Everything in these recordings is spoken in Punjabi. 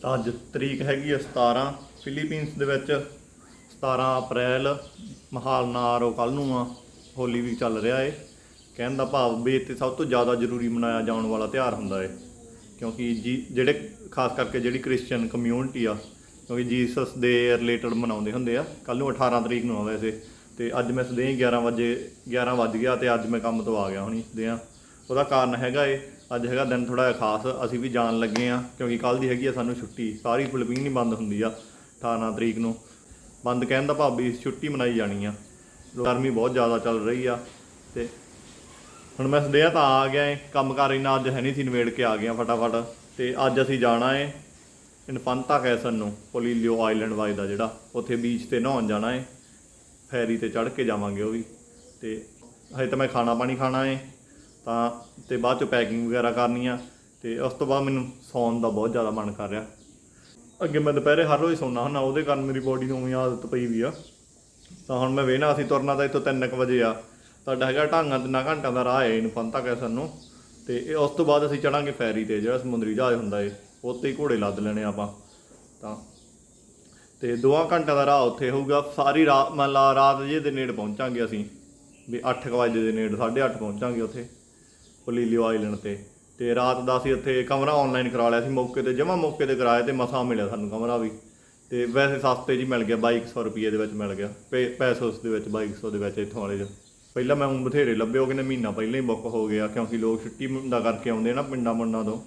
ਤਾਂ ਅੱਜ ਤਰੀਕ ਹੈਗੀ ਹੈ 17 ਫਿਲੀਪੀਨਸ ਦੇ ਵਿੱਚ 17 ਅਪ੍ਰੈਲ, ਮਹਾਲ ਨਾਰੋ ਕੱਲ ਨੂੰ ਆ, ਹੋਲੀ ਵੀ ਚੱਲ ਰਿਹਾ ਏ। ਕਹਿਣ ਦਾ ਭਾਵ ਵੀ ਇੱਥੇ ਸਭ ਤੋਂ ਜ਼ਿਆਦਾ ਜ਼ਰੂਰੀ ਮਨਾਇਆ ਜਾਣ ਵਾਲਾ ਤਿਉਹਾਰ ਹੁੰਦਾ ਏ। ਕਿਉਂਕਿ ਜੀ, ਜਿਹੜੇ ਖਾਸ ਕਰਕੇ ਜਿਹੜੀ ਕ੍ਰਿਸਚੀਅਨ ਕਮਿਊਨਿਟੀ ਆ, ਕਿਉਂਕਿ ਜੀਸਸ ਦੇ ਰਿਲੇਟਡ ਮਨਾਉਂਦੇ ਹੁੰਦੇ ਆ ਕੱਲ ਨੂੰ 18 ਤਰੀਕ ਨੂੰ ਆ ਵੈਸੇ। ਤੇ ਅੱਜ ਮੈਂ ਸਦੇ 11 ਵਜੇ 11 ਵੱਜ ਗਿਆ ਤੇ ਅੱਜ ਮੈਂ ਕੰਮ ਤੋਂ ਆ ਗਿਆ ਹੁਣੀ ਸਦੇ ਆ ਉਹਦਾ ਕਾਰਨ ਹੈਗਾ ਏ ਅੱਜ ਹੈਗਾ ਦਿਨ ਥੋੜਾ ਜਿਹਾ ਖਾਸ, ਅਸੀਂ ਵੀ ਜਾਣ ਲੱਗੇ ਆ ਕਿਉਂਕਿ ਕੱਲ ਦੀ ਹੈਗੀ ਆ ਸਾਨੂੰ ਛੁੱਟੀ, ਸਾਰੀ ਫਿਲੀਪੀਨ ਹੀ ਬੰਦ ਹੁੰਦੀ ਆ 18 ਤਰੀਕ ਨੂੰ। ਬੰਦ ਕਹਿਣ ਦਾ ਭਾਬੀ ਛੁੱਟੀ ਮਨਾਈ ਜਾਣੀ ਆ। ਗਰਮੀ ਬਹੁਤ ਜ਼ਿਆਦਾ ਚੱਲ ਰਹੀ ਆ, ਤੇ ਹੁਣ ਮੈਂ ਸਦਿਆ ਤਾਂ ਆ ਗਿਆ ਏ, ਕੰਮ ਕਰ ਇੰਨਾ ਅੱਜ ਹੈ ਨਹੀਂ ਸੀ ਨਵੇੜ ਕੇ ਆ ਗਿਆ ਫਟਾਫਟ, ਤੇ ਅੱਜ ਅਸੀਂ ਜਾਣਾ ਏ, ਇਨਫੰਤਾ ਕੈਸਨ ਨੂੰ, ਪੋਲੀਲੀਓ ਆਈਲੈਂਡ ਵੱਜਦਾ ਜਿਹੜਾ, ਉੱਥੇ ਬੀਚ ਤੇ ਨਹਾਉਣ ਜਾਣਾ ਏ, ਫੈਰੀ ਤੇ ਚੜ੍ਹ ਕੇ ਜਾਵਾਂਗੇ ਉਹ ਵੀ, ਤੇ ਹਜੇ ਤਾਂ ਮੈਂ ਖਾਣਾ ਪਾਣੀ ਖਾਣਾ ਏ ਤਾਂ ਤੇ ਬਾਅਦ 'ਚੋਂ ਪੈਕਿੰਗ ਵਗੈਰਾ ਕਰਨੀ ਆ ਤੇ ਉਸ ਤੋਂ ਬਾਅਦ ਮੈਨੂੰ ਸੌਣ ਦਾ ਬਹੁਤ ਜ਼ਿਆਦਾ ਮਨ ਕਰ ਰਿਹਾ। ਅੱਗੇ ਮੈਂ ਦੁਪਹਿਰੇ ਹਰ ਰੋਜ਼ ਸੌਣਾ ਹੁੰਦਾ, ਉਹਦੇ ਕਾਰਨ ਮੇਰੀ ਬੋਡੀ ਨੂੰ ਉਵੇਂ ਆਦਤ ਪਈ ਵੀ ਆ। ਤਾਂ ਹੁਣ ਮੈਂ ਵੇਖਣਾ ਅਸੀਂ ਤੁਰਨਾ ਤਾਂ ਇੱਥੋਂ 3:00 ਵਜੇ ਆ। ਤੁਹਾਡਾ ਹੈਗਾ ਢਾਂਗਾ ਤਿੰਨਾਂ ਘੰਟਿਆਂ ਦਾ ਰਾਹ ਹੈ ਇਨਫੰਤਾ ਕੈਸਨ ਨੂੰ ਤੇ ਇਹ ਉਸ ਤੋਂ ਬਾਅਦ ਅਸੀਂ ਚੜਾਂਗੇ ਫੈਰੀ ਤੇ, ਜਿਹੜਾ ਸਮੁੰਦਰੀ ਜਹਾਜ਼ ਹੁੰਦਾ ਏ ਉੱਤੇ ਹੀ ਘੋੜੇ ਲੱਦ ਲੈਣੇ ਆਪਾਂ। ਤਾਂ ਤੇ ਦੋਆਂ ਘੰਟਿਆਂ ਦਾ ਰਾਹ ਉੱਥੇ ਹੋਊਗਾ। ਸਾਰੀ ਰਾਤ, ਮੰਨ ਲਾ ਰਾਤ ਜੇ ਦੇ ਨੇੜ ਪਹੁੰਚਾਂਗੇ ਅਸੀਂ, ਵੀ 8 ਵਜੇ ਦੇ ਨੇੜੇ 8:30 ਪਹੁੰਚਾਂਗੇ ਉੱਥੇ। ਪੋਲੀਲੀਓ ਆਈਲੈਂਡ ਤੇ। ਤੇ ਰਾਤ ਦਾ ਅਸੀਂ ਉੱਥੇ ਕਮਰਾ ਆਨਲਾਈਨ ਕਰਾ ਲਿਆ ਸੀ, ਮੌਕੇ ਤੇ ਜਮਾ ਮੌਕੇ ਤੇ ਕਰਾਇਆ ਤੇ ਮਸਾ ਮਿਲਿਆ ਸਾਨੂੰ ਕਮਰਾ ਵੀ। ਤੇ ਵੈਸੇ ਸਸਤੇ ਜੀ ਮਿਲ ਗਿਆ 2200 ਰੁਪਏ ਦੇ ਵਿੱਚ ਮਿਲ ਗਿਆ। ਪੈ- ਪੈਸੋਸ ਦੇ ਵਿੱਚ 2200 ਦੇ ਵਿੱਚ ਇੱਥੋਂ ਵਾਲੇ 'ਚ ਪਹਿਲਾਂ ਮੈਂ ਹੁਣ ਬਥੇਰੇ ਲੱਭੇ ਉਹ ਕਹਿੰਦੇ ਮਹੀਨਾ ਪਹਿਲਾਂ ਹੀ ਬੁੱਕ ਹੋ ਗਿਆ, ਕਿਉਂਕਿ ਲੋਕ ਛੁੱਟੀ ਦਾ ਕਰਕੇ ਆਉਂਦੇ ਨਾ ਪਿੰਡਾਂ ਮੁੰਡਾਂ ਤੋਂ।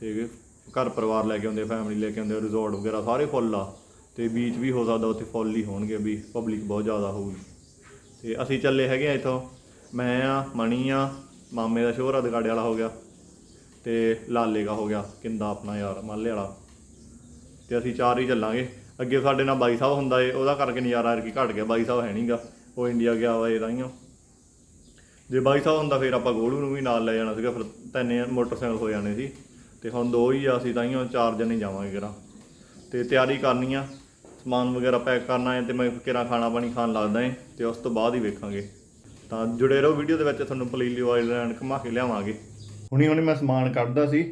ਤੇ ਘਰ ਪਰਿਵਾਰ ਲੈ ਕੇ ਆਉਂਦੇ ਫੈਮਿਲੀ ਲੈ ਕੇ ਆਉਂਦੇ ਰਿਜ਼ੋਰਟ ਵਗੈਰਾ ਸਾਰੇ ਫੁੱਲ ਆ। ਤੇ ਬੀਚ ਵੀ ਹੋ ਸਕਦਾ, ਉੱਥੇ ਫੁੱਲ ਹੀ ਹੋਣਗੇ ਵੀ ਪਬਲਿਕ ਬਹੁਤ ਜ਼ਿਆਦਾ ਹੋਊਗੀ। ਤੇ ਅਸੀਂ ਚੱਲੇ ਹੈਗੇ ਆ ਇੱਥੋਂ। ਮੈਂ ਆ ਮਣੀ ਆ ਮਾਮੇ ਦਾ ਸ਼ੋਹਰਾ ਦਗਾੜੇ ਵਾਲਾ ਹੋ ਗਿਆ ਤੇ ਲਾਲੇ ਦਾ ਹੋ ਗਿਆ, ਕਿੰਦਾ ਆਪਣਾ ਯਾਰ, ਮਾਲੇ ਵਾਲਾ। ਤੇ ਅਸੀਂ ਚਾਰ ਹੀ ਚੱਲਾਂਗੇ। ਅੱਗੇ ਸਾਡੇ ਨਾਲ ਬਾਈ ਸਾਹਿਬ ਹੁੰਦਾ ਏ, ਉਹਦਾ ਕਰਕੇ ਨਜ਼ਾਰਾ ਰਕੀ ਘਟ ਗਿਆ, ਬਾਈ ਸਾਹਿਬ ਹੈ ਨਹੀਂਗਾ ਉਹ ਇੰਡੀਆ ਗਿਆ ਵਾ ਇਹ ਤਾਈਓ ਜੇ ਬਾਈ ਸਾਹਿਬ ਹੁੰਦਾ ਫਿਰ ਆਪਾਂ ਗੋਲੂ ਨੂੰ ਵੀ ਨਾਲ ਲੈ ਜਾਣਾ ਸੀਗਾ, ਫਿਰ ਤਿੰਨੇ ਮੋਟਰਸਾਈਕਲ ਹੋ ਜਾਣੇ ਸੀ। ਤੇ ਹੁਣ ਦੋ ਹੀ ਆ, ਅਸੀਂ ਤਾਂ ਤਾਈਓ ਚਾਰ ਜਣੇ ਜਾਵਾਂਗੇ ਕਿਰਾ ਤੇ ਤਿਆਰੀ ਕਰਨੀ ਆ, ਸਮਾਨ ਵਗੈਰਾ ਪੈਕ ਕਰਨਾ ਹੈ ਤੇ ਮੈਂ ਕਿਰਾ ਖਾਣਾ ਪਾਣੀ ਖਾਣ ਲੱਗਦਾ ਏ, ਤੇ ਉਸ ਤੋਂ ਬਾਅਦ ਹੀ ਵੇਖਾਂਗੇ। ਤਾਂ ਜੁੜੇ ਰਹੋ ਵੀਡੀਓ ਦੇ ਵਿੱਚ, ਤੁਹਾਨੂੰ ਪਲੀਲੀਓ ਆਈਲੈਂਡ ਘੁਮਾ ਕੇ ਲਿਆਵਾਂਗੇ। ਹੁਣੀ ਹੁਣੀ ਮੈਂ ਸਮਾਨ ਕੱਢਦਾ ਸੀ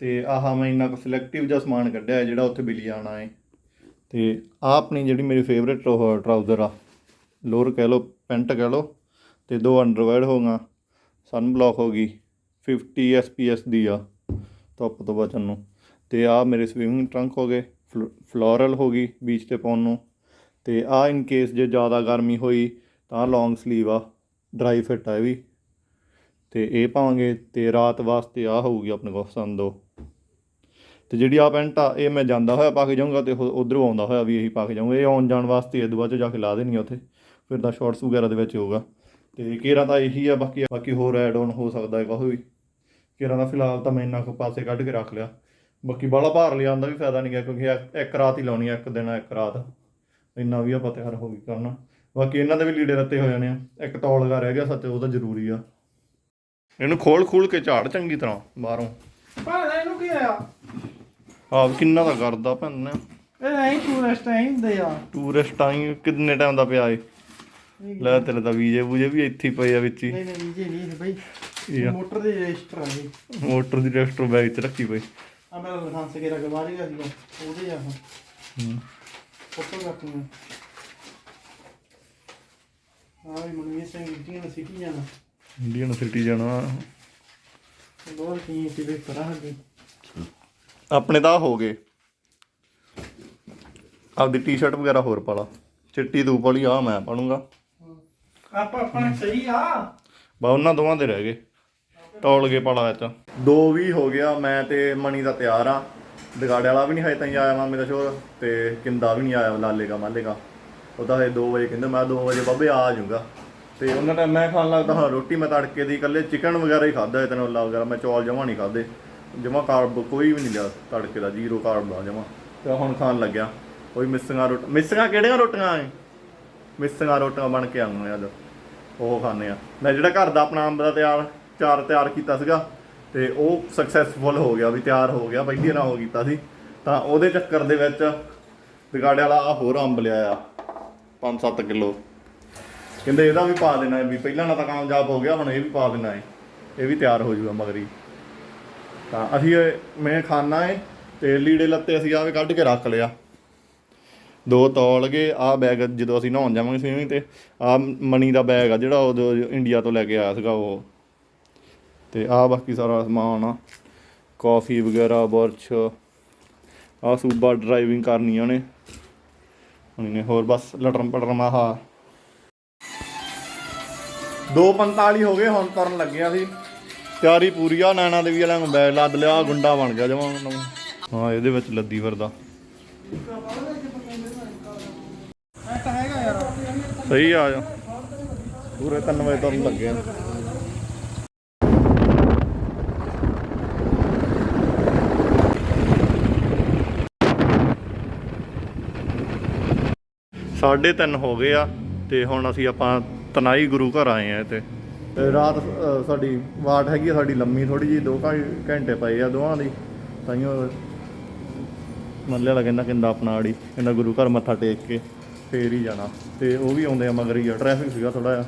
ਤੇ ਆਹ ਮੈਂ ਇੰਨਾ ਕੁ ਸਿਲੈਕਟਿਵ ਜਿਹਾ ਸਮਾਨ ਕੱਢਿਆ ਹੈ ਜਿਹੜਾ ਉੱਥੇ ਬਿਲੀ ਆਣਾ ਹੈ। ਤੇ ਆਹ ਆਪਣੀ ਜਿਹੜੀ ਮੇਰੀ ਫੇਵਰੇਟ ਟਰਾਊਜ਼ਰ ਆ। ਲੋਅਰ ਕਹਿ ਲਓ ਪੈਂਟ ਕਹਿ ਲਓ, ਤੇ ਦੋ ਅੰਡਰਵੇਅਰ ਹੋਗਾ ਸਨ ਬਲੌਕ ਹੋ ਗਈ 50 ਐਸਪੀਐਸ ਦੀ ਆ ਧੁੱਪ ਤੋਂ ਬਚਣ ਨੂੰ ਤੇ ਆ ਮੇਰੇ ਸਵਿਮਿੰਗ ਟਰੰਕ ਹੋ ਗਏ ਫਲੋਰਲ ਹੋ ਗਈ ਬੀਚ ਤੇ ਪਾਉਣ ਨੂੰ। ਤੇ ਆ ਇਨ ਕੇਸ ਜੇ ਜ਼ਿਆਦਾ ਗਰਮੀ ਹੋਈ, ਤਾਂ ਲੌਂਗ ਸਲੀਵ ਆ। ਡਰਾਈ ਫਿੱਟ ਆ ਇਹ ਵੀ। ਤੇ ਇਹ ਪਾਵਾਂਗੇ ਤੇ ਰਾਤ ਵਾਸਤੇ ਆ ਹੋਊਗੀ ਆਪਣੇ ਕੋਲ ਪਸੰਦ ਦੋ ਤੇ ਜਿਹੜੀ ਆ ਪੈਂਟ ਆ, ਇਹ ਮੈਂ ਜਾਂਦਾ ਹੋਇਆ ਪਾ ਕੇ ਜਾਊਂਗਾ ਤੇ ਉਧਰੋਂ ਆਉਂਦਾ ਹੋਇਆ ਵੀ ਇਹੀ ਪਾ ਕੇ ਜਾਊਂਗਾ। ਇਹ ਆਉਣ ਜਾਣ ਵਾਸਤੇ ਇਹ ਬਾਅਦ 'ਚ ਜਾ ਕੇ ਲਾ ਦੇਣੀ ਆ ਉੱਥੇ। ਫਿਰ ਤਾਂ ਸ਼ਾਰਟਸ ਵਗੈਰਾ ਦੇ ਵਿੱਚ ਹੋਊਗਾ। ਤੇ ਕੇਰਾ ਤਾਂ ਇਹੀ ਆ, ਬਾਕੀ ਬਾਕੀ ਹੋਰ ਐਡ ਆਨ ਹੋ ਸਕਦਾ ਹੈ ਕੋਈ ਵੀ। ਕੇਰਾ ਦਾ ਫਿਲਹਾਲ ਤਾਂ ਮੈਂ ਇੰਨਾ ਕੁ ਪਾਸੇ ਕੱਢ ਕੇ ਰੱਖ ਲਿਆ। ਬਾਕੀ ਬਾਲਾ ਭਾਰ ਲਿਆਉਣ ਦਾ ਵੀ ਫਾਇਦਾ ਨਹੀਂ ਗਿਆ ਕਿਉਂਕਿ ਇੱਕ- ਇੱਕ ਰਾਤ ਹੀ ਲਾਉਣੀ ਆ, ਇੱਕ ਦਿਨ, ਇੱਕ ਰਾਤ। ਇੰਨਾ ਵੀ ਆਪਾਂ ਤਿਆਰ ਹੋ ਗਈ ਕਰਨਾ। ਬਾਕੀ ਇਹਨਾਂ ਦੇ ਵੀ ਲੀੜੇ ਰੱਤੇ ਹੋ ਜਾਣੇ ਆ। ਇੱਕ ਤੌਲ ਲਗਾ ਰਹਿ ਗਿਆ ਸੱਚ ਉਹਦਾ ਜ਼ਰੂਰੀ ਆ। ਇਹਨੂੰ ਖੋਲ ਖੂਲ ਕੇ ਝਾੜ ਚੰਗੀ ਤਰ੍ਹਾਂ ਬਾਹਰੋਂ। ਭਾਣਾ ਇਹਨੂੰ ਕੀ ਆ ਆਪ ਕਿੰਨਾ ਦਾ ਕਰਦਾ ਭੈਣ ਨੇ। ਇਹ ਐਂ ਟੂਰਿਸਟ ਐਂ ਹੁੰਦੇ ਆ। ਟੂਰਿਸਟ ਆਈ ਕਿੰਨੇ ਟਾਈਮ ਦਾ ਪਿਆ ਏ। ਲੈ ਤੇਰੇ ਤਾਂ ਵੀਜੇ ਵੂਜੇ ਵੀ ਇੱਥੇ ਹੀ ਪਏ ਆ ਵਿੱਚ ਹੀ। ਨਹੀਂ ਨਹੀਂ ਜੀ ਨਹੀਂ ਬਈ। ਇਹ ਆ, ਮੋਟਰ ਦੇ ਰਜਿਸਟਰ ਆ ਇਹ। ਮੋਟਰ ਦੀ ਰੈਸਟਰ ਬੈਗ 'ਚ ਰੱਖੀ ਪਈ। ਆ ਮੇਰਾ ਲਾਇਸੈਂਸ ਕੇ ਰਗ ਬਾਹਰ ਗਿਆ ਸੀਗਾ। ਉਹਦੇ ਆ ਹੂੰ। ਫੋਟੋ ਕਾਪੀਆਂ ਆ ਵੀ ਮਨਵੀਰ ਸਿੰਘ ਇੰਡੀਅਨ ਸਿਟੀ ਜਾਣਾ ਇੰਡੀਅਨ ਸਿਟੀ ਜਾਣਾ ਬਹੁਤ ਕੀ ਸੀ ਵੇ ਕਰਾ ਹੱਗੇ ਆਪਣੇ ਤਾਂ ਹੋ ਗਏ। ਆਪਦੀ ਟੀ-ਸ਼ਰਟ ਵਗੈਰਾ ਹੋਰ ਪਾ ਲਾ। ਚਿੱਟੀ ਧੂਪ ਵਾਲੀ ਆ ਮੈਂ ਪਾਣੂਗਾ ਆਪਾਂ ਆਪਣਾ ਸਹੀ ਆ। ਬਾ ਉਹਨਾਂ ਦੋਵਾਂ ਦੇ ਰਹਿ ਗਏ। ਟੌਲ ਗਏ ਪਾਲਾ ਵਿੱਚ। ਦੋ ਵੀ ਹੋ ਗਿਆ ਮੈਂ ਤੇ ਮਣੀ ਦਾ ਤਿਆਰ ਆ। ਦਗਾੜੇ ਵਾਲਾ ਵੀ ਨਹੀਂ ਹਜੇ ਤਾਈਂ ਆਇਆ ਮਾਮੇ ਦਾ ਸ਼ੋਰ ਤੇ ਕਿੰਦਾ ਵੀ ਨਹੀਂ ਆਇਆ ਲਾਲੇ ਦਾ ਮਾਲੇ ਦਾ ਉਹ ਤਾਂ ਹਜੇ 2 ਵਜੇ ਕਹਿੰਦਾ, ਮੈਂ 2 ਵਜੇ ਬਾਬੇ ਆ ਜਾਊਗਾ। ਤੇ ਉਹਨਾਂ ਟਾਈਮ ਮੈਂ ਖਾਣ ਲੱਗਦਾ, ਹਾਂ, ਰੋਟੀ ਮੈਂ ਤੜਕੇ ਦੀ ਇਕੱਲੇ ਚਿਕਨ ਵਗੈਰਾ ਹੀ ਖਾਦਾ ਇਤਨਾ ਉੱਲਾ ਵਗੈਰਾ, ਮੈਂ ਚੌਲ ਜਮਾ ਨਹੀਂ ਖਾਦੇ ਜਮਾ ਕਾਰਬ ਕੋਈ ਵੀ ਨਹੀਂ ਲਿਆ ਤੜਕੇ ਦਾ ਜ਼ੀਰੋ ਕਾਰਬ ਦਾ ਜਮਾ। ਤੇ ਹੁਣ ਖਾਣ ਲੱਗਿਆ। ਕੋਈ ਮਿੱਸੀਆਂ ਰੋਟ ਮਿੱਸੀਆਂ ਕਿਹੜੀਆਂ ਰੋਟੀਆਂ ਐ ਮਿੱਸੀਆਂ ਰੋਟੀਆਂ ਬਣ ਕੇ ਆਉਂਦੀਆਂ ਅੱਜ। ਉਹ ਖਾਣੇ ਆ। ਮੈਂ ਜਿਹੜਾ ਘਰ ਦਾ ਆਪਣਾ ਅੰਬ ਦਾ ਤਿਆਰ, ਚਾਰ ਤਿਆਰ ਕੀਤਾ ਸੀਗਾ, ਤੇ ਉਹ ਸਕਸੈਸਫੁਲ ਹੋ ਗਿਆ ਵੀ ਤਿਆਰ ਹੋ ਗਿਆ, ਪਹਿਲੀ ਨਾ ਹੋ ਕੀਤਾ ਸੀ। ਤਾਂ ਉਹਦੇ ਚੱਕਰ ਦੇ ਵਿੱਚ ਵਿਗਾੜੇ ਵਾਲਾ ਆਹ ਹੋਰ ਅੰਬ ਲਿਆ ਆ 5-7 ਕਿਲੋ। ਕਹਿੰਦੇ ਇਹਦਾ ਵੀ ਪਾ ਦੇਣਾ ਵੀ ਪਹਿਲਾਂ ਨਾਲ ਤਾਂ ਕਾਮਯਾਬ ਹੋ ਗਿਆ, ਹੁਣ ਇਹ ਵੀ ਪਾ ਦੇਣਾ ਹੈ। ਇਹ ਵੀ ਤਿਆਰ ਹੋ ਜੂਗਾ ਮਗਰੀ। ਤਾਂ ਅਸੀਂ ਇਹ- ਮੈਂ ਖਾਣਾ ਹੈ ਤੇ ਲੀੜੇ ਲੱਤੇ ਅਸੀਂ ਆਵੇ ਕੱਢ ਕੇ ਰੱਖ ਲਿਆ। ਦੋ ਤੌਲ ਗਏ ਆ ਬੈਗ ਜਦੋਂ ਅਸੀਂ ਨਹਾਉਣ ਜਾਵਾਂਗੇ ਸਵੀਮਿੰਗ ਤੇ ਆ ਮਨੀ ਦਾ ਬੈਗ ਆ ਜਿਹੜਾ ਉਹ ਇੰਡੀਆ ਤੋਂ ਲੈ ਕੇ ਆਇਆ ਸੀਗਾ ਉਹ। ਤੇ ਆ ਬਾਕੀ ਸਾਰਾ ਸਮਾਨ ਆ। ਕਾਫੀ ਵਗੈਰਾ ਬੁਰਸ਼ ਆ ਸੂਬਾ ਡਰਾਈਵਿੰਗ ਕਰਨੀ ਆ ਉਹਨੇ ਹੁਣ ਇਹਨੇ ਹੋਰ ਬਸ ਲਟਰਮ ਪਟਰਮ ਆਹ 2:45 ਹੋ ਗਏ, ਹੁਣ ਤੁਰਨ ਲੱਗਿਆ ਸੀ। ਤਿਆਰੀ ਪੂਰੀ ਆ, ਨੈਣਾ ਦੇਵੀ ਵਾਲਿਆਂ ਨੂੰ ਬੈਗ ਲੱਦ ਲਿਆ ਗੁੰਡਾ ਬਣ ਗਿਆ ਜਮਾਂ ਹੁਣ। ਹਾਂ, ਇਹਦੇ ਵਿੱਚ ਲੱਦੀ ਫਿਰਦਾ। ਸਹੀ ਆ ਜਾ ਪੂਰੇ 3 ਵਜੇ ਤੁਰਨ ਲੱਗੇ ਆ ਸਾਢੇ ਤਿੰਨ ਹੋ ਗਏ ਆ ਤੇ ਹੁਣ ਅਸੀਂ ਆਪਾਂ ਤਨਾਈ ਗੁਰੂ ਘਰ ਆਏ ਆ ਤੇ ਤੇ ਰਾਤ ਸਾਡੀ ਵਾਟ ਹੈਗੀ ਆ, ਸਾਡੀ ਲੰਮੀ ਥੋੜੀ ਜੀ 2 ਘੰਟੇ ਪਏ ਆ ਦੋਹਾਂ ਦੀ। ਤਾਈਓ ਮੱਲੇ ਵਾਲਾ ਕਹਿੰਦਾ ਕਹਿੰਦਾ ਆਪਣਾ ਆੜੀ ਕਹਿੰਦਾ ਗੁਰੂ ਘਰ ਮੱਥਾ ਟੇਕ ਕੇ ਫੇਰ ਹੀ ਜਾਣਾ। ਤੇ ਉਹ ਵੀ ਆਉਂਦੇ ਆ ਮਗਰ ਹੀ ਆ ਟ੍ਰੈਫਿਕ ਸੀਗਾ ਥੋੜਾ ਜਿਹਾ।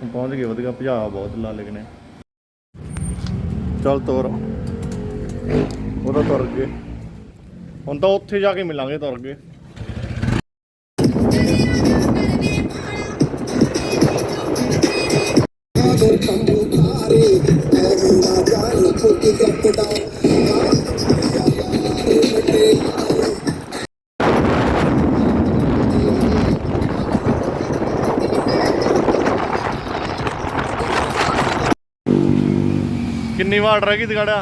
ਹੁਣ ਪਹੁੰਚ ਗਏ, ਵਧੀਆ ਭਜਾ ਬਹੁਤ ਲਾ ਲਗਨੇ ਚੱਲ ਤੋਰ। ਉਹਦਾ ਤੁਰ ਗਏ ਹੁਣ ਤਾਂ ਉੱਥੇ ਜਾ ਕੇ ਮਿਲਾਂਗੇ, ਤੁਰ ਗਏ ਕਿੰਨੀ ਵਾਟ ਰਹਿ ਗਈ ਦਗੜਾ?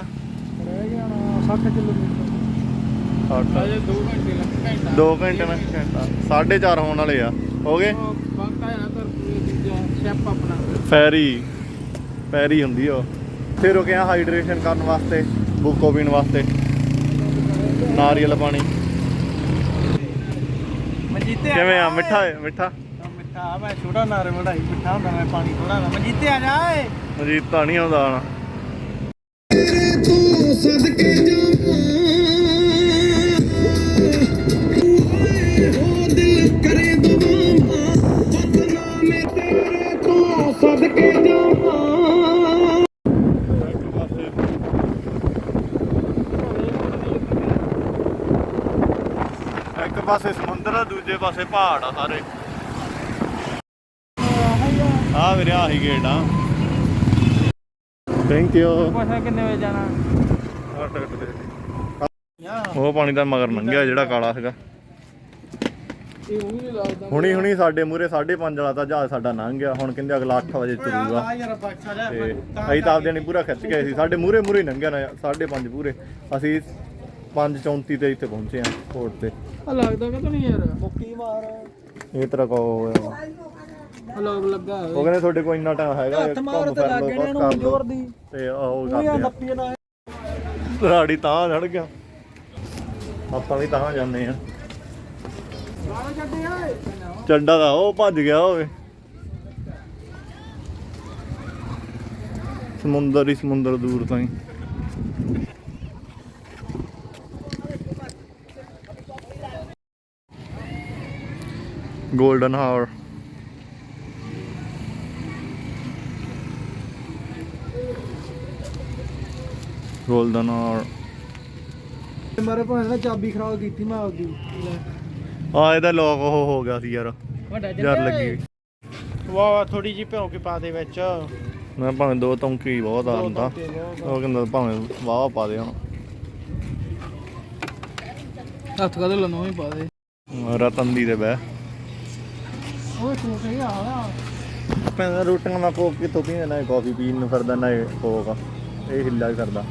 ਰਹਿ ਗਿਆ ਨਾ 60 ਕਿਲੋਮੀਟਰ। ਅਜੇ 2 ਘੰਟੇ ਲੱਗ ਘੰਟਾ। 2 ਘੰਟੇ ਨਾਲ ਘੰਟਾ। 4.5 ਹੋਣ ਵਾਲੇ ਆ। ਹੋ ਗਏ ਉਹ ਬੰਕਾ ਹੈ ਨਾ ਤਰ ਦੂਜਾ ਸ਼ੈਪ ਆਪਣਾ ਫੈਰੀ ਫੈਰੀ ਹੁੰਦੀ ਆ ਉਹ। ਆ ਹਾਈਡਰੇਸ਼ਨ ਕਰਨ ਵਾਸਤੇ ਬੂਕੋ ਪੀਣ ਵਾਸਤੇ। ਨਾਰੀਅਲ ਪਾਣੀ। ਮਜੀਤੇ ਕਿਵੇਂ ਆ? ਮਿੱਠਾ ਹੈ? ਮਿੱਠਾ? ਮਿੱਠਾ। ਆ ਮੈਂ ਛੋਟਾ ਨਾਰੇ ਮੜਾਈ ਮਿੱਠਾ ਹੁੰਦਾ ਮੈਂ ਪਾਣੀ ਥੋੜਾ ਨਾ ਮਜੀਤੇ ਆ ਜਾ ਏ ਮਜੀਦ ਤਾਂ ਨਹੀਂ ਆਉਂਦਾ ਹਣਾ ਤੂੰ ਸਦਕੇ ਦੂਜੇ ਪਾਸੇ ਪਹਾੜ ਆ ਸਾਰੇ। ਆ ਵੀਰੇ ਆਹੀ ਗੇਟ ਆ। ਥੈਂਕ ਯੂ ਪੁੱਛ ਕਿੰਨੇ ਵਜੇ ਜਾਣਾ? ਉਹ ਪਾਣੀ ਦਾ ਮਗਰ ਲੰਘਿਆ ਜਿਹੜਾ ਕਾਲਾ ਸੀਗਾ। ਇਹ ਉਹ ਨਹੀਂ ਲੱਗਦਾ ਹੁਣੀ ਹੁਣੀ ਸਾਡੇ ਮੂਰੇ 5:30 ਵਾਲਾ ਤਾਂ ਜਹਾਜ਼ ਸਾਡਾ ਲੰਘ ਗਿਆ। ਹੁਣ ਕਹਿੰਦੇ ਅਗਲਾ 8 ਵਜੇ ਜਾ ਤੇ ਅਸੀਂ ਤਾਂ ਆਪਦੇ ਨੇ ਪੂਰਾ ਖਿੱਚ ਗਏ ਸੀ। ਸਾਡੇ ਮੂਰੇ ਮੂਰੇ ਲੰਘਿਆ ਨਾ 5:30 ਪੂਰੇ। ਅਸੀਂ 5:34 ਤੇ ਇੱਥੇ ਪਹੁੰਚੇ ਆ ਕੋਰਟ ਤੇ। ਆ ਲੱਗਦਾ ਕਿ ਨਹੀਂ ਯਾਰ। ਮੁੱਕੀ ਮਾਰ? ਇਹ ਤਰ੍ਹਾਂ ਕੋ ਹੋਇਆ ਆ ਲੋਕ ਲੱਗਾ ਉਹ ਕਹਿੰਦੇ ਤੁਹਾਡੇ ਕੋਲ ਇੰਨਾ ਟਾਈਮ ਹੈਗਾ ਹੱਥ ਮਾਰ ਤੇ ਕਰ ਲੱਗ ਲਓ ਗਏ ਬਸ ਇਹਨੂੰ ਕਰ ਲਓ। ਜ਼ੋਰ ਦੀ। ਤੇ ਉਹ ਉਹ ਯਾਰ ਕਰਦੇ ਆ। ਨੱਪੀ ਨਾ ਰਾੜੀ ਤਾਂ ਚੜ ਗਿਆ। ਆਪਾਂ ਵੀ ਤਾਂ ਜਾਂਦੇ ਆ। ਗਾਲ ਓਏ ਚੱਡਾ ਦਾ ਉਹ ਭੱਜ ਗਿਆ ਹੋਵੇ। ਸਮੁੰਦਰ ਹੀ ਸਮੁੰਦਰ ਦੂਰ ਤਾਈਂ। ਗੋਲਡਨ ਹਾਵਰ ਗੋਲਡਨ ਹਾਵਰ ਮਾਰੇ ਭਾਣੇ ਨੇ ਚਾਬੀ ਖਰਾਬ ਕੀਤੀ ਮੈਂ ਆਪਦੀ। ਆ ਇਹਦਾ ਲੋਕ ਉਹ ਹੋ ਗਿਆ ਸੀ ਯਾਰ। ਯਾਰ ਲੱਗੀ। ਵਾਹ ਵਾਹ ਥੋੜੀ ਜਿਹੀ ਭਿਓ ਕੇ ਪਾ ਦੇ ਵਿੱਚ। ਮੈਂ ਭਾਵੇਂ ਦੋ ਤੌਂਕੀ ਬਹੁਤ ਆ ਹੁੰਦਾ ਉਹ ਕਹਿੰਦਾ ਭਾਵੇਂ ਵਾਹ ਪਾ ਦੇ ਹੁਣ। ਹੱਥ ਕਦੇ ਲਨੋਂ ਹੀ ਪਾ ਦੇ। ਰਤਨ ਦੀ ਦੇ ਬਹਿ। ਆ ਨਾ ਪੈਂਦਾ ਰੋਟੀਆਂ ਨਾਲ ਕੋਕ ਕਿਤੋਂ ਪੀਂਦਾ ਨਾ ਕਾਫੀ ਪੀਣ ਨੂੰ ਫਿਰਦਾ ਨਾ ਕੋਕ। ਇਹ ਹਿੱਲਾ ਹੀ ਕਰਦਾ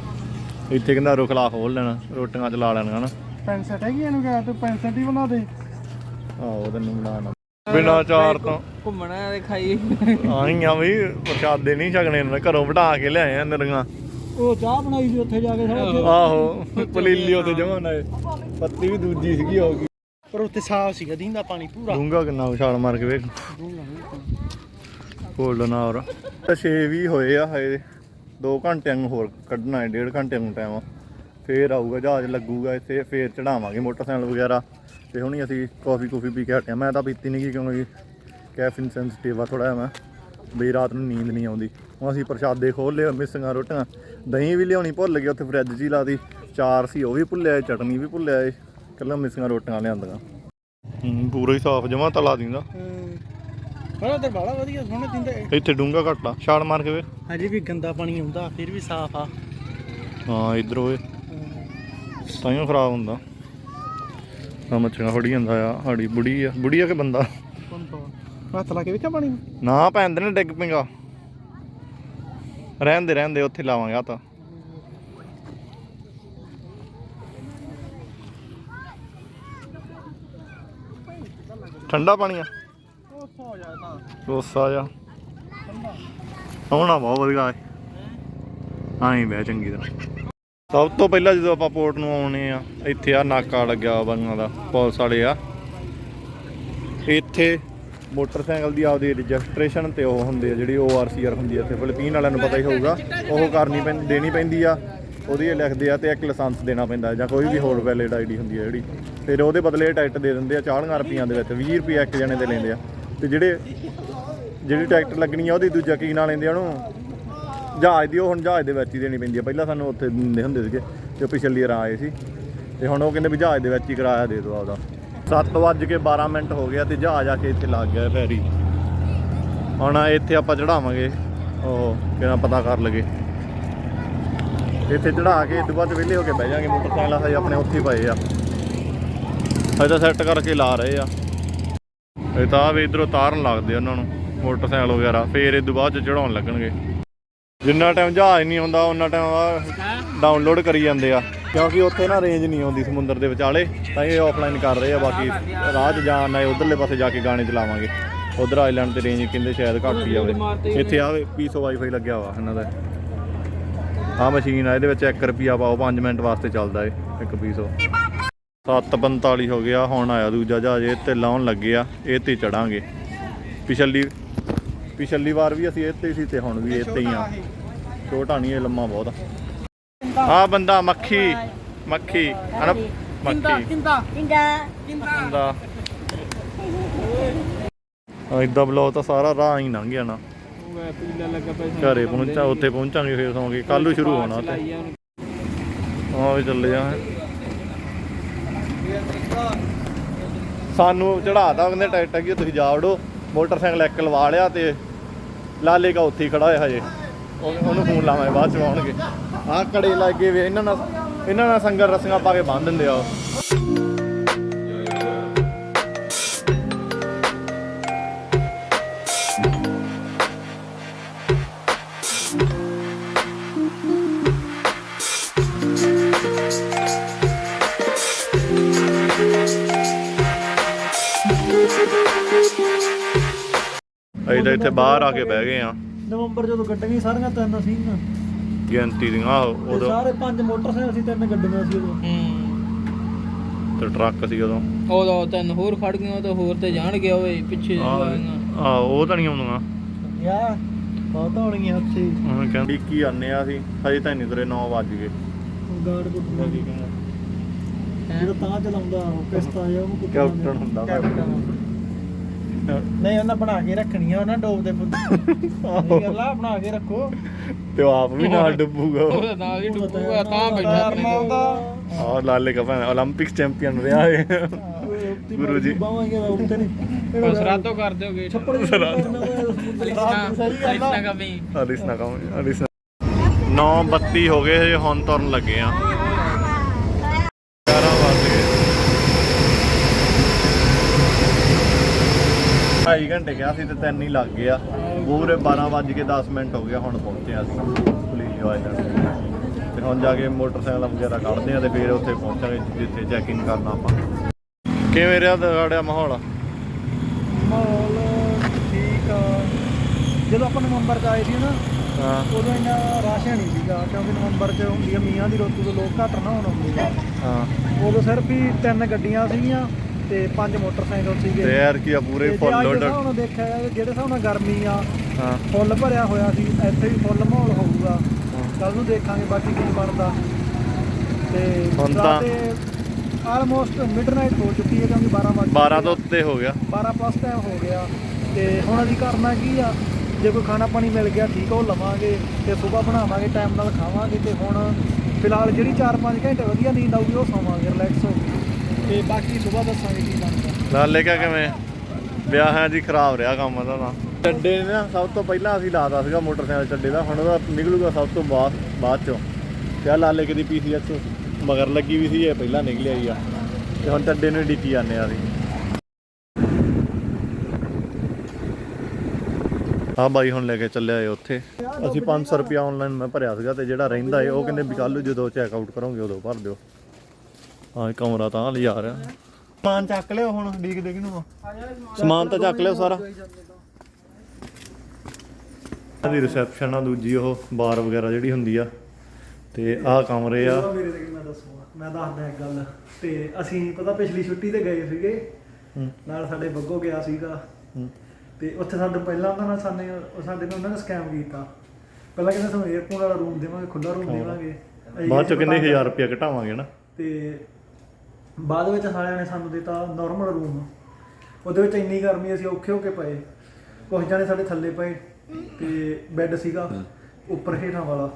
ਇੱਥੇ ਕਹਿੰਦਾ ਰੁਖਲਾ ਖੋਲ ਲੈਣਾ ਰੋਟੀਆਂ ਚਲਾ ਲੈਣੀਆਂ ਨਾ। ਪੈਂਸਟ ਹੈਗੀ ਇਹਨੂੰ ਕਿਹਾ ਤੂੰ ਪੈਂਸਟ ਹੀ ਬਣਾ ਦੇ। ਆਹੋ ਤੈਨੂੰ ਬਣਾਣਾ ਬਿਨਾ ਚਾਰ ਤੋਂ। ਘੁੰਮਣਾ ਤੇ ਖਾਈ। ਆਈਆਂ ਵੀ ਪ੍ਰਸ਼ਾਦੇ ਨਹੀਂ ਛਕਣੇ ਨਾ ਘਰੋਂ ਵਢਾ ਕੇ ਲਿਆਏ ਆ ਨਰੀਆਂ ਉਹ ਚਾਹ ਬਣਾਈ ਸੀ ਉੱਥੇ ਜਾ ਕੇ ਸਾਰਾ ਆਹੋ ਪਲੀਲੀ ਉੱਤੇ ਜਮਾ ਨਾ ਪੱਤੀ ਵੀ ਦੂਜੀ ਸੀਗੀ ਹੋ ਗਈ ਪਰ ਉੱਥੇ ਸਾਫ਼ ਸੀਗਾ ਦੀਂਦਾ ਪਾਣੀ ਪੂਰਾ। ਡੂੰਗਾ ਕਿੰਨਾ ਛਾਲ ਮਾਰ ਕੇ ਵੇਖ। ਗੋਲਡਨ ਆਵਰ ਛੇ ਵੀ ਹੋਏ ਆ ਹਜੇ 2 ਘੰਟਿਆਂ ਨੂੰ ਹੋਰ ਕੱਢਣਾ ਹੈ 1.5 ਘੰਟੇ ਨੂੰ ਟਾਈਮ ਫੇਰ ਆਊਗਾ ਜਹਾਜ਼ ਲੱਗੂਗਾ ਇੱਥੇ ਫੇਰ ਚੜਾਵਾਂਗੇ ਮੋਟਰਸਾਈਕਲ ਵਗੈਰਾ। ਤੇ ਹੁਣੀ ਅਸੀਂ ਕਾਫੀ ਕੂਫੀ ਪੀ ਕੇ ਹਟਿਆ ਮੈਂ ਤਾਂ ਪੀਤੀ ਨਹੀਂ ਕਿਉਂਕਿ ਕੈਫੀਨ ਸੈਂਸਿਟਿਵ ਆ ਥੋੜਾ ਮੈਂ। ਬਈ ਰਾਤ ਨੂੰ ਨੀਂਦ ਨਹੀਂ ਆਉਂਦੀ। ਹੁਣ ਅਸੀਂ ਪ੍ਰਸ਼ਾਦੇ ਖੋਲ ਲਏ ਮਿਸਿੰਗਾਂ ਰੋਟੀਆਂ। ਦਹੀਂ ਵੀ ਲਿਆਉਣੀ ਭੁੱਲ ਗਏ ਉੱਥੇ ਫਰਿੱਜ 'ਚ ਹੀ ਲਾਤੀ ਚਾਰ ਸੀ ਉਹ ਵੀ ਭੁੱਲਿਆ ਚਟਨੀ ਵੀ ਭੁੱਲਿਆ ਏ। ਕੱਲਾ ਮਿਸੀਆਂ ਰੋਟੀਆਂ ਲਿਆਂਦੀਆਂ। ਹੂੰ ਪੂਰਾ ਹੀ ਸਾਫ਼ ਜਮਾ ਤਲਾ ਦਿੰਦਾ। ਪਰ ਤੇ ਬਾਲਾ ਵਧੀਆ ਸੋਹਣੇ ਦਿੰਦੇ ਇੱਥੇ ਡੂੰਗਾ ਘੱਟਾ ਛਾਲ ਮਾਰ ਕੇ ਵੇ। ਹਜੇ ਵੀ ਗੰਦਾ ਪਾਣੀ ਆਉਂਦਾ ਫਿਰ ਵੀ ਸਾਫ਼ ਆ। ਹਾਂ ਇਧਰ ਓਏ ਤਾਈਓ ਖਰਾਬ ਹੁੰਦਾ। ਆ ਮੱਛੀਆਂ ਫੜੀ ਜਾਂਦਾ ਆ ਸਾਡੀ ਬੁੜੀ ਆ। ਬੁੜੀ ਆ ਕਿ ਬੰਦਾ? ਹੱਥ ਲਾ ਕੇ ਵੇਖਿਆ ਪਾਣੀ ਨਾ? ਪੈਂਦੇ ਨੇ ਡਿੱਗ ਪਿੰਗਾ ਰਹਿੰਦੇ ਰਹਿੰਦੇ ਉੱਥੇ ਲਾਵਾਂਗੇ ਆ ਤਾਂ ਠੰਡਾ ਪਾਣੀ ਆ? ਉਹ ਜਾ ਤਾਂ ਕੋਸਾ ਜਾ। ਸੋਹਣਾ ਬਹੁਤ ਵਧੀਆ ਹੈ। ਆਹੀਂ ਬਹਿ ਚੰਗੀ ਤਰ੍ਹਾਂ। ਸਭ ਤੋਂ ਪਹਿਲਾਂ ਜਦੋਂ ਆਪਾਂ ਪੋਰਟ ਨੂੰ ਆਉਣੇ ਆ, ਇੱਥੇ ਆ ਨਾਕਾ ਲੱਗਿਆ ਬੰਗਾਂ ਦਾ ਪੁਲਿਸ ਵਾਲੇ ਆ। ਇੱਥੇ ਮੋਟਰਸਾਈਕਲ ਦੀ ਆਪਦੀ ਰਜਿਸਟ੍ਰੇਸ਼ਨ ਤੇ ਉਹ ਹੁੰਦੇ ਆ, ਜਿਹੜੀ ORCR ਹੁੰਦੀ ਆ ਇੱਥੇ। ਫਿਲੀਪੀਨ ਵਾਲਿਆਂ ਨੂੰ ਪਤਾ ਹੀ ਹੋਊਗਾ, ਉਹ ਕਰਨੀ ਪੈਂਦੀ ਦੇਣੀ ਪੈਂਦੀ ਆ। ਉਹਦੀ ਇਹ ਲਿਖਦੇ ਆ ਤੇ ਇੱਕ ਲਾਇਸੈਂਸ ਦੇਣਾ ਪੈਂਦਾ ਜਾਂ ਕੋਈ ਵੀ ਹੋਰ ਵੈਲਿਡ ਆਈਡੀ ਹੁੰਦੀ ਹੈ ਜਿਹੜੀ। ਫਿਰ ਉਹਦੇ ਬਦਲੇ ਟਿਕਟ ਦੇ ਦਿੰਦੇ ਆ 40 ਰੁਪਈਆਂ ਦੇ ਵਿੱਚ 20 ਰੁਪਏ ਇੱਕ ਜਣੇ ਦੇ ਲੈਂਦੇ ਆ। ਤੇ ਜਿਹੜੇ, ਜਿਹੜੀ ਟਿਕਟ ਲੱਗਣੀ ਆ ਉਹਦੀ ਦੂਜਾ ਕੀ ਨਾਂ ਲੈਂਦੇ ਆ ਉਹਨੂੰ? ਜਹਾਜ਼ ਦੀ, ਉਹ ਹੁਣ ਜਹਾਜ਼ ਦੇ ਵਿੱਚ ਹੀ ਦੇਣੀ ਪੈਂਦੀ ਆ। ਪਹਿਲਾਂ ਸਾਨੂੰ ਉੱਥੇ ਦਿੰਦੇ ਹੁੰਦੇ ਸੀਗੇ, ਤੇ ਪਿਛਲੀ ਵਾਰ ਆਏ ਸੀ। ਤੇ ਹੁਣ ਉਹ ਕਹਿੰਦੇ ਵੀ ਜਹਾਜ਼ ਦੇ ਵਿੱਚ ਹੀ ਕਿਰਾਇਆ ਦੇ ਦਿਓ ਆਪਦਾ। 7 ਵੱਜ ਕੇ 12 ਮਿੰਟ ਹੋ ਗਿਆ ਤੇ ਜਹਾਜ਼ ਆ ਕੇ ਇੱਥੇ ਲੱਗ ਗਿਆ ਫੈਰੀ। ਹੁਣ ਇੱਥੇ ਆਪਾਂ ਚੜਾਵਾਂਗੇ ਉਹ ਕਿਹਨਾਂ ਪਤਾ ਕਰ ਲਗੇ ਇੱਥੇ ਚੜਾ ਕੇ ਇਸ ਤੋਂ ਬਾਅਦ ਵਿਹਲੇ ਹੋ ਕੇ ਬਹਿ ਜਾਾਂਗੇ ਮੋਟਰਸਾਈਕਲ ਹਜੇ ਆਪਣੇ ਉੱਥੇ ਹੀ ਪਏ ਆ। ਹਜੇ ਤਾਂ ਸੈੱਟ ਕਰਕੇ ਲਾ ਰਹੇ ਆ। ਇਹ ਤਾਂ ਵੀ ਇਧਰੋਂ ਤਾਰਨ ਲੱਗਦੇ ਆ ਉਹਨਾਂ ਨੂੰ, ਮੋਟਰਸਾਈਕਲ ਵਗੈਰਾ, ਫੇਰ ਇਹ ਤੋਂ ਬਾਅਦ ਚ ਚੜਾਉਣ ਲੱਗਣਗੇ। ਜਿੰਨਾ ਟਾਈਮ ਜਹਾਜ਼ ਨਹੀਂ ਆਉਂਦਾ ਉਹਨਾਂ ਟਾਈਮ ਡਾਊਨਲੋਡ ਕਰੀ ਜਾਂਦੇ ਆ। ਕਿਉਂਕਿ ਉੱਥੇ ਨਾ ਰੇਂਜ ਨਹੀਂ ਆਉਂਦੀ ਸਮੁੰਦਰ ਦੇ ਵਿਚਾਲੇ, ਤਾਂ ਇਹ ਆਫਲਾਈਨ ਕਰ ਰਹੇ ਆ, ਬਾਕੀ ਰਾਹ 'ਚ ਜਾਣ ਨਾਲ ਉਧਰਲੇ ਪਾਸੇ ਜਾ ਕੇ ਗਾਣੇ ਚਲਾਵਾਂਗੇ। ਉਧਰ ਆਈਲੈਂਡ ਤੇ ਰੇਂਜ ਕਹਿੰਦੇ ਸ਼ਾਇਦ ਘੱਟ ਹੀ ਆਵੇ। ਇੱਥੇ ਆਵੇ ਪੀਸੋ ਵਾਈਫਾਈ ਲੱਗਿਆ ਵਾ, ਇਹਨਾਂ ਦਾ। ਆ ਮਸ਼ੀਨ ਆ ਇਹਦੇ ਵਿੱਚ 1 ਰੁਪਿਆ ਪਾਓ 5 ਮਿੰਟ ਵਾਸਤੇ ਚੱਲਦਾ ਏ ਇੱਕ ਪੀਸੋ 7:45 ਹੋ ਗਿਆ ਹੁਣ ਆਇਆ ਦੂਜਾ ਜਹਾਜ਼ ਇਹ ਤੇ ਲਾਉਣ ਲੱਗੇ ਆ ਇਹ ਤੇ ਚੜਾਂਗੇ। ਪਿਛਲੀ ਪਿਛਲੀ ਵਾਰ ਵੀ ਅਸੀਂ ਇੱਥੇ ਹੀ ਸੀ ਤੇ ਹੁਣ ਵੀ ਇੱਥੇ ਹੀ ਆ। ਛੋਟਾ ਨਹੀਂ ਇਹ ਲੰਮਾ ਬਹੁਤ ਆ। ਆ ਬੰਦਾ ਮੱਖੀ ਮੱਖੀ ਹਨਾ? ਮੱਖੀ। ਕਿੰਦਾ? Tinda. ਬੰਦਾ ਇਦਾਂ ਬਲੋ ਤਾਂ ਸਾਰਾ ਰਾਹ ਹੀ ਲੰਘ ਜਾਣਾ ਉਹ ਪੀਲਾ ਲੱਗਾ ਪੈਸਾ ਘਰੇ ਪਹੁੰਚਾ ਉੱਥੇ ਪਹੁੰਚਾਂਗੇ ਫਿਰ ਸੌਂਗੇ। ਕੱਲ ਨੂੰ ਸ਼ੁਰੂ ਹੋਣਾ ਤੇ ਹਾਂ ਵੀ ਚੱਲੇ ਜਾ ਸਾਨੂੰ ਚੜਾਤਾ ਕਹਿੰਦੇ ਟਿਕਟ ਆ, ਤੁਸੀਂ ਜਾ ਵੜੋ। ਮੋਟਰਸਾਈਕਲ ਇੱਕ ਲਵਾ ਲਿਆ ਤੇ ਲਾਲੇ ਕਾ ਉੱਥੇ ਖੜਾ ਹੋਇਆ ਹਜੇ। ਉਹ- ਉਹਨੂੰ ਫੋਨ ਲਾਵਾਂਗੇ ਬਾਅਦ ਚ ਆਉਣਗੇ। ਆਹ ਕੜੇ ਲੱਗੇ ਵੇ ਇਹਨਾਂ ਨਾਲ ਇਹਨਾਂ ਨਾਲ ਸੰਗਰ ਰਸੀਆਂ ਪਾ ਕੇ ਬੰਨ ਦਿੰਦੇ ਆ ਅਸੀਂ ਤਾਂ ਇੱਥੇ ਬਾਹਰ ਆ ਕੇ ਬਹਿ ਗਏ ਆ ਨਵੰਬਰ ਜਦੋਂ ਗੱਡੀਆਂ ਸਾਰੀਆਂ ਤਿੰਨ ਸੀ ਨਾ ਗਿਣਤੀ ਦੀਆਂ ਉਦੋਂ ਸਾਰੇ ਪੰਜ ਮੋਟਰਸਾਈਕਲ ਸੀ ਤਿੰਨ ਗੱਡੀਆਂ ਸੀ ਉਦੋਂ। ਹੂੰ। ਤੇ ਟਰੱਕ ਸੀ ਉਦੋਂ। ਉਹ ਤਿੰਨ ਹੋਰ ਖੜ ਗਈਆਂ ਉਹ ਤਾਂ ਹੋਰ ਤੇ ਜਾਣਗੇ ਓਏ ਪਿੱਛੇ ਆ ਉਹ ਤਾਂ ਨਹੀਂ ਆਉਂਦੀਆਂ। ਯਾ ਬਹੁਤ ਹੋਣਗੀਆਂ ਉੱਥੇ। ਹੀ। ਉਹ ਕਹਿੰਦੀ ਕੀ ਆਨੇ ਆ ਅਸੀਂ। ਹਜੇ ਤਾਂ ਨਹੀਂ ਤੇਰੇ 9 ਵੱਜ ਗਏ। ਗਾਰਡ ਗੁੱਡ ਜਦੋਂ ਤਾਂ ਚਲਾਉਂਦਾ ਉਹ ਕਿਸ਼ਤ ਆ ਜਾ ਉਹਨੂੰ ਕੁੱਟਣਾ ਕੈਪਟਨ ਹੁੰਦਾ। ਕੈਪਟਨ। ਨਹੀਂ ਉਹਨਾਂ ਬਣਾ ਕੇ ਰੱਖਣੀਆਂ ਉਹਨਾਂ ਡੋਬ ਦੇ ਬੁੱਧ ਇਹ ਗੱਲਾਂ ਬਣਾ ਕੇ ਰੱਖੋ ਤੇ ਉਹ ਆਪ ਵੀ ਨਾਲ ਡੁੱਬੂਗਾ ਉਹ। ਉਹਦਾ ਨਾਲ ਹੀ ਡੁੱਬੂਗਾ ਤਾਂ ਬੈਠਾ ਆਪਣੇ ਕੋਲ ਆਹ ਲਾਲੇ ਕਾ ਭੈਣ 올림픽 ਚੈਂਪੀਅਨ ਰਿਹਾ ਏ ਗੁਰੂ ਜੀ। ਬਾਵਾਂਗੇ ਉੱਤੇ ਨਹੀਂ ਬਸ ਰਾਤੋਂ ਕਰ ਦਿਓਗੇ ਛੱਪੜ ਦੇ ਅਲਿਸਨਾ ਅਲਿਸਨਾ ਕਮੀ ਅਲਿਸ ਨਾ ਕਹੋ ਅਲਿਸ 9:32 ਹੋ ਗਏ ਹਜੇ ਹੁਣ ਤੁਰਨ ਲੱਗੇ ਆ 2.5 ਘੰਟੇ ਕਿਹਾ ਸੀ ਤੇ ਤਿੰਨ ਹੀ ਲੱਗ ਗਿਆ ਪੂਰੇ 12 ਵੱਜ ਕੇ 10 ਮਿੰਟ ਹੋ ਗਿਆ ਹੁਣ ਪਹੁੰਚੇ ਅਸੀਂ। ਪੁਲਿਸ ਤੇ ਹੁਣ ਜਾ ਕੇ ਮੋਟਰਸਾਈਕਲ ਵਗੈਰਾ ਕੱਢਦੇ ਆ ਤੇ ਫਿਰ ਉੱਥੇ ਪਹੁੰਚਾਂਗੇ ਜਿੱਥੇ ਚੈਕਿੰਗ ਕਰਨਾ ਆਪਾਂ। ਕਿਵੇਂ ਰਿਹਾ ਤੁਹਾਡਾ ਮਾਹੌਲ? ਮਾਹੌਲ ਠੀਕ ਆ। ਜਦੋਂ ਆਪਾਂ ਨਵੰਬਰ ਚ ਆਏ ਸੀ ਨਾ ਉਦੋਂ ਇੰਨਾ ਰਾਸ਼ ਨਹੀਂ ਸੀਗਾ ਕਿਉਂਕਿ ਨਵੰਬਰ ਚ ਹੁੰਦੀ ਆ ਮੀਆਂ ਦੀ ਰੁੱਤ ਤੋਂ ਲੋਕ ਘੱਟ ਨਾ ਹਾਂ। ਉਦੋਂ ਸਿਰਫ ਹੀ ਤਿੰਨ ਗੱਡੀਆਂ ਸੀਗੀਆਂ ਤੇ ਪੰਜ ਮੋਟਰਸਾਈਕਲ ਤੇ ਸੀਗੇ ਯਾਰ ਕੀ ਆ ਪੂਰੇ ਤੇ ਫੁੱਲ ਲੋਡਡ ਨਾਲ ਦੇਖਿਆ ਜਾਵੇ ਜਿਹੜੇ ਹਿਸਾਬ ਨਾਲ ਗਰਮੀ ਆ ਹਾਂ। ਫੁੱਲ ਭਰਿਆ ਹੋਇਆ ਸੀ ਇੱਥੇ ਵੀ ਫੁੱਲ ਮਾਹੌਲ ਹੋਊਗਾ। ਕੱਲ ਨੂੰ ਦੇਖਾਂਗੇ ਬਾਕੀ ਕੀ ਬਣਦਾ। ਤੇ ਹੁਣ ਤਾਂ- ਆਲਮੋਸਟ ਮਿਡਨਾਈਟ ਹੋ ਚੁੱਕੀ ਹੈ ਕਿਉਂਕਿ 12 ਵਜੇ 12 ਤੋਂ ਉੱਤੇ ਹੋ ਗਿਆ। 12 ਪਲੱਸ ਟਾਈਮ ਹੋ ਗਿਆ। ਤੇ ਹੁਣ ਅਸੀਂ ਕਰਨਾ ਕੀ ਆ ਜੇ ਕੋਈ ਖਾਣਾ ਪਾਣੀ ਮਿਲ ਗਿਆ ਠੀਕ ਉਹ ਲਵਾਂਗੇ ਤੇ ਸਵੇਰ ਬਣਾਵਾਂਗੇ ਟਾਈਮ ਨਾਲ ਖਾਵਾਂਗੇ ਤੇ ਹੁਣ ਫਿਲਹਾਲ ਜਿਹੜੀ 4-5 ਘੰਟੇ ਵਧੀਆ ਨੀਂਦ ਆਊਗੀ ਉਹ ਸੌਵਾਂਗੇ ਰਿਲੈਕਸ ਹੋ ਕੇ। ਤੇ ਬਾਕੀ ਸਵੇਰ ਦੱਸਾਂਗੇ ਕੀ ਬਣਦਾ ਲਾਲੇ ਕਾ ਕਿਵੇਂ? ਵਿਆਹਾਂ ਜੀ ਖਰਾਬ ਰਿਹਾ ਕੰਮ ਇਹਦਾ ਤਾਂ। ਚੱਡੇ ਨੇ ਨਾ ਸਭ ਤੋਂ ਪਹਿਲਾਂ ਅਸੀਂ ਲਾਤਾ ਸੀਗਾ ਮੋਟਰਸਾਈਕਲ ਚੱਡੇ ਦਾ ਹੁਣ ਉਹਦਾ ਨਿਕਲੂਗਾ ਸਭ ਤੋਂ ਬਾਅਦ ਬਾਅਦ ਚੋਂ। ਤੇ ਆਹ ਲਾਲੇ ਕਿਦੀ ਪੀਸੀਐਸ ਮਗਰ ਲੱਗੀ ਵੀ ਸੀ ਇਹ ਪਹਿਲਾਂ ਨਿਕਲਿਆ ਹੀ ਆ। ਤੇ ਹੁਣ ਚੱਡੇ ਨੂੰ ਡਿੱਕੀ ਜਾਂਦੇ ਆ ਅਸੀਂ। ਹਾਂ ਬਾਈ ਹੁਣ ਲੈ ਕੇ ਚੱਲਿਆ ਏ ਉੱਥੇ। ਅਸੀਂ 500 ਰੁਪਿਆ ਆਨਲਾਈਨ ਮੈਂ ਭਰਿਆ ਸੀਗਾ ਤੇ ਜਿਹੜਾ ਰਹਿੰਦਾ ਏ ਉਹ ਕਹਿੰਦੇ ਵੀ ਕੱਲ ਨੂੰ ਜਦੋਂ ਚੈੱਕ ਆਊਟ ਕਰੋਗੇ ਉਦੋਂ ਭਰ ਦਿਓ। ਹਾਂ ਕਮਰਾ ਤਾਂ ਲਿਜਾ ਰਿਹਾ। ਸਮਾਨ ਚੱਕ ਲਿਓ ਹੁਣ ਡੀਕਦੇ ਕਿਨੂੰ ਆ? ਸਮਾਨ ਤਾਂ ਚੱਕ ਲਿਓ ਸਾਰਾ। ਦੀ ਰਿਸੈਪਸ਼ਨ ਆ ਦੂਜੀ ਉਹ ਬਾਰ ਵਗੈਰਾ ਜਿਹੜੀ ਹੁੰਦੀ ਆ। ਤੇ ਆਹ ਕਮਰੇ ਆ। ਮੇਰੇ ਤੇ ਮੈਂ ਦੱਸੂਗਾ ਮੈਂ ਦੱਸਦਾ ਇੱਕ ਗੱਲ। ਤੇ ਅਸੀਂ ਪਤਾ ਪਿਛਲੀ ਛੁੱਟੀ ਤੇ ਗਏ ਸੀਗੇ। ਨਾਲ ਸਾਡੇ ਬੱਗੋ ਗਿਆ ਸੀਗਾ। ਤੇ ਉੱਥੇ ਸਾਨੂੰ ਪਹਿਲਾਂ ਉਹਨਾਂ ਨੇ ਸਾਨੇ ਸਾਡੇ ਨਾਲ ਉਹਨਾਂ ਨੇ ਸਕੈਮ ਕੀਤਾ। ਪਹਿਲਾਂ ਕਹਿੰਦੇ ਸਾਨੂੰ 에어ਪੋਰਟ ਵਾਲਾ ਰੂਮ ਦੇਵਾਂਗੇ ਖੁੱਲਾ ਰੂਮ ਦੇਵਾਂਗੇ। ਬਾਅਦ ਚ ਪਤਾ- 1000 ਰੁਪਿਆ ਘਟਾਵਾਂਗੇ ਨਾ। ਤੇ ਬਾਅਦ ਵਿੱਚ ਸਾਰਿਆਂ ਨੇ ਸਾਨੂੰ ਦਿੱਤਾ ਨਾਰਮਲ ਰੂਮ ਉਹਦੇ ਵਿੱਚ ਇੰਨੀ ਗਰਮੀ ਅਸੀਂ ਔਖੇ ਹੋ ਕੇ ਪਏ। ਕੁਝ ਜਾਣੇ ਸਾਡੇ ਥੱਲੇ ਪਏ ਤੇ ਬੈੱਡ ਸੀਗਾ ਉੱਪਰ ਹੇਠਾਂ ਵਾਲਾ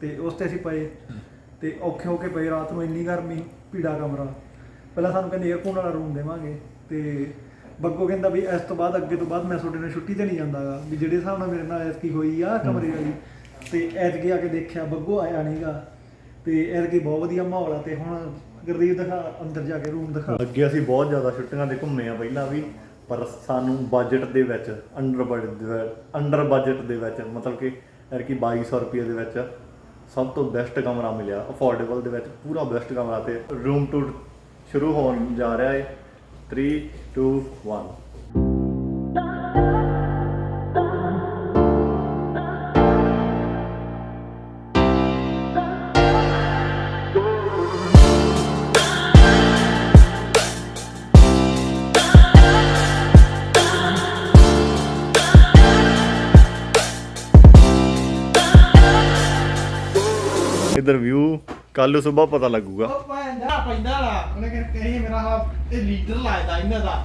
ਤੇ ਉਸ ਤੇ ਅਸੀਂ ਪਏ ਤੇ ਔਖੇ ਹੋ ਕੇ ਪਏ ਰਾਤ ਨੂੰ ਇੰਨੀ ਗਰਮੀ ਭੀੜਾ ਕਮਰਾ। ਪਹਿਲਾਂ ਸਾਨੂੰ ਕਹਿੰਦੇ 에어ਕੋਨ ਵਾਲਾ ਰੂਮ ਦੇਵਾਂਗੇ ਤੇ ਬੱਗੋ ਕਹਿੰਦਾ ਵੀ ਇਸ ਤੋਂ ਬਾਅਦ ਅੱਗੇ ਤੋਂ ਬਾਅਦ ਮੈਂ ਤੁਹਾਡੇ ਨਾਲ ਛੁੱਟੀ ਤੇ ਨਹੀਂ ਜਾਂਦਾਗਾ। ਵੀ ਜਿਹੜੇ ਹਿਸਾਬ ਨਾਲ ਮੇਰੇ ਨਾਲ ਐਤਕੀ ਹੋਈ ਆ ਕਮਰੇ ਵਾਲੀ ਤੇ ਐਤਕੀ ਆ ਕੇ ਦੇਖਿਆ ਬੱਗੋ ਆਇਆ ਨਹੀਂਗਾ ਤੇ ਐਤਕੀ ਬਹੁਤ ਵਧੀਆ ਮਾਹੌਲ ਆ ਤੇ ਹੁਣ ਗੁਰਦੀਪ ਦਿਖਾ, ਅੰਦਰ ਜਾ ਕੇ ਰੂਮ ਦਿਖਾ। ਅੱਗੇ ਅਸੀਂ ਬਹੁਤ ਜ਼ਿਆਦਾ ਛੁੱਟੀਆਂ ਤੇ ਘੁੰਮੇ ਆ ਪਹਿਲਾਂ ਵੀ, ਪਰ ਸਾਨੂੰ ਬਜਟ ਦੇ ਵਿੱਚ ਅੰਡਰ ਬਜਟ ਅੰਡਰ ਬਜਟ ਦੇ ਵਿੱਚ, ਮਤਲਬ ਕਿ ਯਾਰ ਕਿ 2200 ਰੁਪਏ ਦੇ ਵਿੱਚ ਸਭ ਤੋਂ ਬੈਸਟ ਕਮਰਾ ਮਿਲਿਆ। ਅਫੋਰਡੇਬਲ ਦੇ ਵਿੱਚ ਪੂਰਾ ਬੈਸਟ ਕਮਰਾ ਤੇ ਰੂਮ ਟੂਰ ਸ਼ੁਰੂ ਹੋਣ ਜਾ ਰਿਹਾ ਹੈ 3 2 1 ਇਧਰ ਵਿਊ ਕੱਲ ਨੂੰ ਸਵੇਰ ਪਤਾ ਲੱਗੂਗਾ। ਉਹ ਪੈਂਦਾ ਪੈਂਦਾ ਲਾ ਉਹਨੇ ਕਹੀ ਮੇਰਾ ਇਹ ਲੀਡਰ ਲਾਇਦਾ ਇਹਨਾਂ ਦਾ।